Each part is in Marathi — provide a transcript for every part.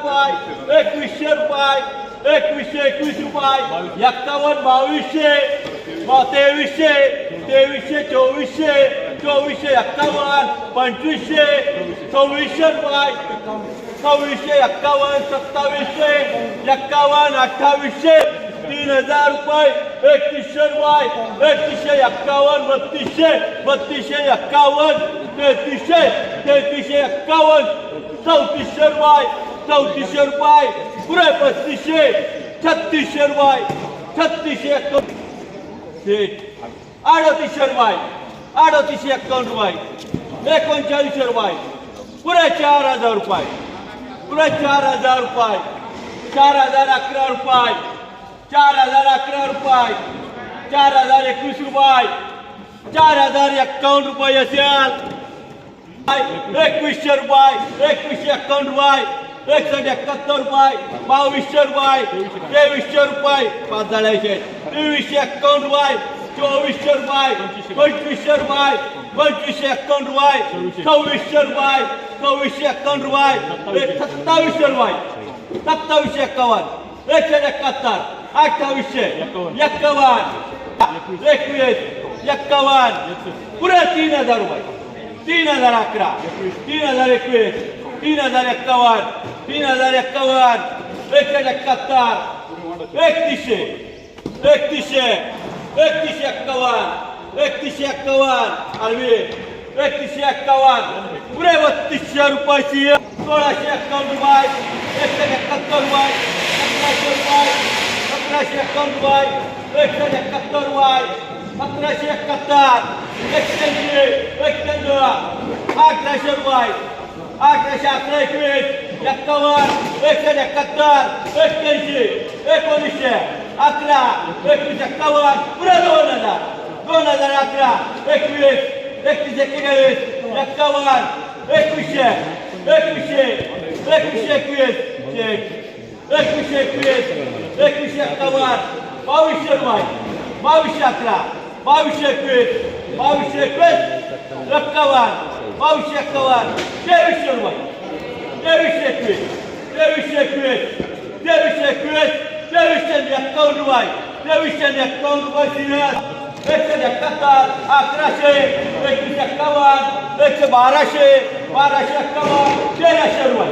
रुपये एकवीसशे रुपये एकवीसशे एकवीस रुपये. एक्कावन्न बावीसशे तेवीसशे तेवीसशे चोवीसशे चोवीसशे एक्कावन्न पंचवीसशे सव्वीसशे रुपये. सव्वीसशे एक्कावन्न सत्तावीसशे एक्कावन्न अठ्ठावीसशे तीन हजार रुपये. एकतीसशे रुपये. एकतीसशे एक्कावन्न बत्तीसशे बत्तीसशे एक्कावन्न तेहतीसशे तेहतीसशे एक्कावन्न चौतीसशे रुपये. चौतीसशे रुपये पुरे पस्तीसशे छत्तीसशे रुपये छत्तीसशे एक्कावन्न. अडतीसशे रुपये अडतीसशे एक्कावन्न रुपये एकोणचाळीसशे रुपये पुरे चार हजार रुपये पुरे चार हजार रुपये चार हजार अकरा रुपये चार हजार अकरा रुपये चार हजार एकवीस रुपये चार हजार एक्कावन्न रुपये असेल. एकवीसशे रुपये एकवीसशे एक्कावन्न रुपये एकसष्ट एकाहत्तर रुपये बावीसशे रुपये तेवीसशे रुपये पाच झाल्याशे तेवीसशे एक्कावन्न रुपये चोवीसशे रुपये पंचवीसशे रुपये पंचवीसशे एक्कावन्न रुपये सव्वीसशे रुपये सव्वीसशे एक्कावन्न रुपये सत्तावीसशे रुपये. सत्तावीसशे एक्कावन्न एकशे एकाहत्तर अठ्ठावीसशे एक्कावन्न एकवीस एक्कावन्न पुरे तीन हजार रुपये. तीन हजार अकरा तीन हजार एकवीस तीन हजार एक्कावन्न तीन हजार एक्कावन्न एकशे एकाहत्तर एकतीसशे एकतीसशे एकतीसशे एक्कावन्न एकतीसशे एक्कावन्न अरवी एकतीसशे एक्कावन्न पुरे बत्तीसशे रुपयाची सोळाशे एक्कावन्न रुपये एकशे एकाहत्तर रुपये सतराशे रुपये सतराशे एक्कावन्न रुपये एकशे एकाहत्तर रुपये सतराशे एकाहत्तर एक्क्याऐंशी एक्क्याण्णव अठराशे रुपये अठराशे अकरा एकवीस एक्कावन्न एकशे एकाहत्तर एक्क्याऐंशी एकोणीसशे अकरा एकवीस एक्कावन्न पुढे दोन हजार दोन हजार अकरा एकवीस एकतीस एक्केचाळीस एक्कावन्न एकवीसशे एकवीसशे एकवीसशे एकवीस चेक एकवीसशे एकवीस एकवीसशे एक्कावन्न बावीसशे रुपये बावीसशे अकरा बावीसशे एकवीस बावीसशे एकवीस एक्कावन्न बावीसशे एक्कावन्न तेवीसशे रुपये Teşekkür et. Teşekkür et. Teşekkür et. Devişten yaktan Dubai. Devişten yaktan Dubai sinir. Ekse yakkatar. Akraşe. Ekse yakkavan. Ekse baraşe. Baraşe yakkavan. Teraşe Dubai.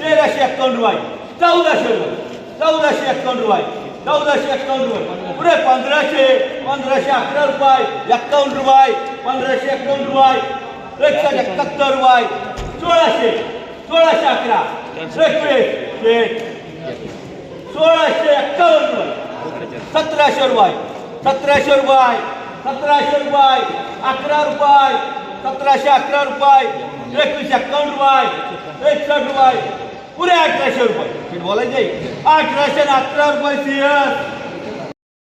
Teraşe yaktan Dubai. Davdaşe Dubai. Davdaşe yaktan Dubai. ચૌદસો એકાવન રૂપિયા પૂરે પંદરસે પંદરસે અકરા રૂપિયા એકાવન રૂપિયા પંદરસે એકાવન રૂપિયા એકસો એકાત્તર રૂપિયા ચોળાશે सोळाशे अकरा. सोळाशे एक्कावन्न. सतराशे रुपये. सतराशे रुपये. सतराशे रुपये. अकरा रुपये. सतराशे अकरा रुपये. एकवीस एक्कावन्न रुपये. एकसष्ट रुपये. पुरे अठराशे रुपये. बोलायचे अठराशे अकरा रुपये सीएस